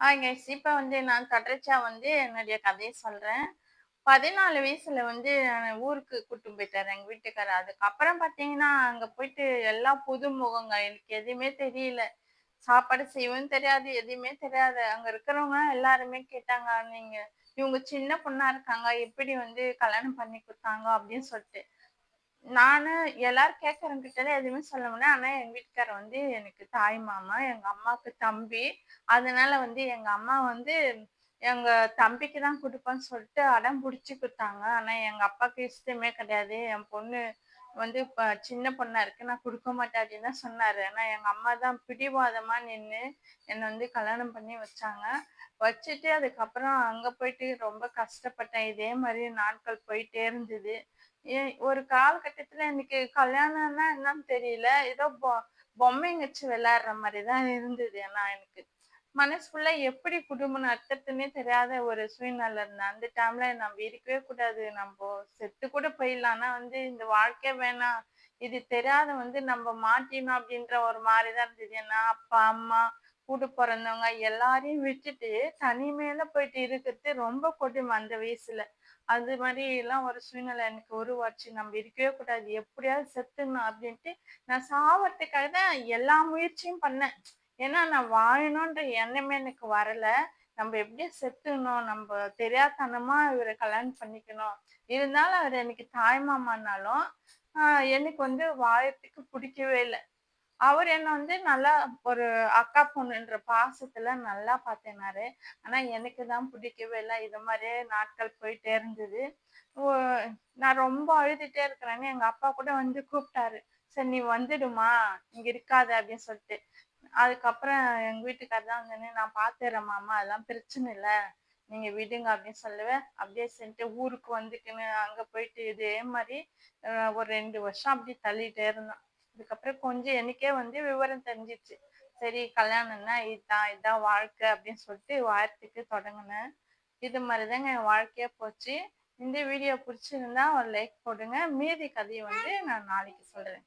ஆ guys இப்போ வந்து நான் தொடர்ச்சியாக வந்து என்னுடைய கதையை சொல்கிறேன் பதினாலு வயசுல வந்து நான் ஊருக்கு கூட்டும் போயிட்டார் எங்கள் வீட்டுக்காரர். அதுக்கப்புறம் பார்த்தீங்கன்னா, அங்கே போயிட்டு எல்லா புது முகங்க. எனக்கு எதுவுமே தெரியல. சாப்பாடு செய்யவும் தெரியாது, எதுவுமே தெரியாது. அங்கே இருக்கிறவங்க எல்லாருமே கேட்டாங்க, நீங்கள் இவங்க சின்ன பொண்ணா இருக்காங்க. எப்படி வந்து கல்யாணம் பண்ணி கொடுத்தாங்க அப்படின்னு சொல்லிட்டு. நானு எல்லாரும் கேட்கறவங்ககிட்டலாம் எதுவுமே சொல்ல முடியல. ஆனா எங்க வீட்டுக்காரர் வந்து எனக்கு தாய் மாமா, எங்க அம்மாவுக்கு தம்பி. அதனால வந்து எங்க அம்மா வந்து எங்க தம்பிக்கு தான் கொடுப்பேன்னு சொல்லிட்டு அடம் பிடிச்சி கொடுத்தாங்க ஆனா எங்க அப்பாவுக்கு இஷ்டமே கிடையாது. என் பொண்ணு வந்து இப்ப சின்ன பொண்ணா இருக்கு. நான் கொடுக்க மாட்டேன் அப்படின்னு தான் சொன்னாரு. ஆனா எங்க அம்மா தான் பிடிவாதமா நின்று என்னை வந்து கல்யாணம் பண்ணி வச்சாங்க. வச்சுட்டு அதுக்கப்புறம் அங்க போயிட்டு ரொம்ப கஷ்டப்பட்டேன். இதே மாதிரி நாட்கள் போயிட்டே இருந்தது. ஒரு காலகட்டத்துல எனக்கு கல்யாணம்னா என்னன்னு தெரியல. ஏதோ பொ பொம்மைங்க வச்சு விளையாடுற மாதிரி தான் இருந்தது. ஏன்னா எனக்கு மனசுக்குள்ள எப்படி குடும்பம் நடத்துறதுன்னே தெரியாத ஒரு சூழ்நிலை இருந்தேன். அந்த டைம்ல நம்ம இருக்கவே கூடாது. நம்ம செத்து கூட போயிடலாம். ஆனா வந்து இந்த வாழ்க்கையே வேணாம். இது தெரியாத வந்து நம்ம மாட்டினோம் அப்படின்ற ஒரு மாதிரிதான் தான் இருந்தது. ஏன்னா அப்பா, அம்மா, கூட பிறந்தவங்க எல்லாரையும் விட்டுட்டு தனிமையில போயிட்டு இருக்கிறது ரொம்ப கொடுமை அந்த வயசுல. அது மாரிலாம் ஒரு சூழ்நிலை எனக்கு உருவாச்சு. நம்ம இருக்கவே கூடாது. எப்படியாவது செத்துணும் அப்படின்ட்டு நான் சாவறதுக்காக தான் எல்லா முயற்சியும் பண்ணேன். ஏன்னா நான் வாழணுன்ற எண்ணமே எனக்கு வரல. நம்ம எப்படியே செத்துக்கணும் நம்ம தெரியாதனமா இவரை கல்யாணம் பண்ணிக்கணும். இருந்தாலும் அவர் எனக்கு தாய் மாமானாலும், எனக்கு வந்து வாழறதுக்கு பிடிக்கவே இல்லை அவர் என்ன வந்து நல்லா ஒரு அக்கா பொண்ணுன்ற பாசத்துல நல்லா பார்த்தேனாரு ஆனா எனக்கு தான் பிடிக்கவே இல்லை இது மாதிரியே நாட்கள் போயிட்டே இருந்தது. நான் ரொம்ப அழுதுட்டே இருக்கிறேன்னு எங்க அப்பா கூட வந்து கூப்பிட்டாரு. "சரி நீ வந்துடுமா, இங்க இருக்காது அப்படின்னு சொல்லிட்டு. அதுக்கப்புறம் எங்க வீட்டுக்காரர் தான் வந்து "நான் பார்த்துக்கிறேன் மாமா, அதெல்லாம் பிரச்சனை இல்ல. நீங்க விடுங்க" அப்படின்னு சொல்லுவேன் அப்படியே சென்ட்டு ஊருக்கு வந்துக்கின்னு அங்க போயிட்டு இதே மாதிரி ஒரு ரெண்டு வருஷம் அப்படி தள்ளிட்டே இருந்தோம். அதுக்கப்புறம் கொஞ்சம் எனக்கே வந்து விவரம் தெரிஞ்சிச்சு சரி கல்யாணம்னா இதுதான் இதுதான் வாழ்க்கை அப்படின்னு சொல்லிட்டு வாரத்துக்கு தொடங்கினேன் இது மாதிரிதாங்க தாங்க என் வாழ்க்கையே போச்சு. இந்த வீடியோ பிடிச்சிருந்தா ஒரு லைக் போடுங்க. மீதி கதையை வந்து நான் நாளைக்கு சொல்றேன்.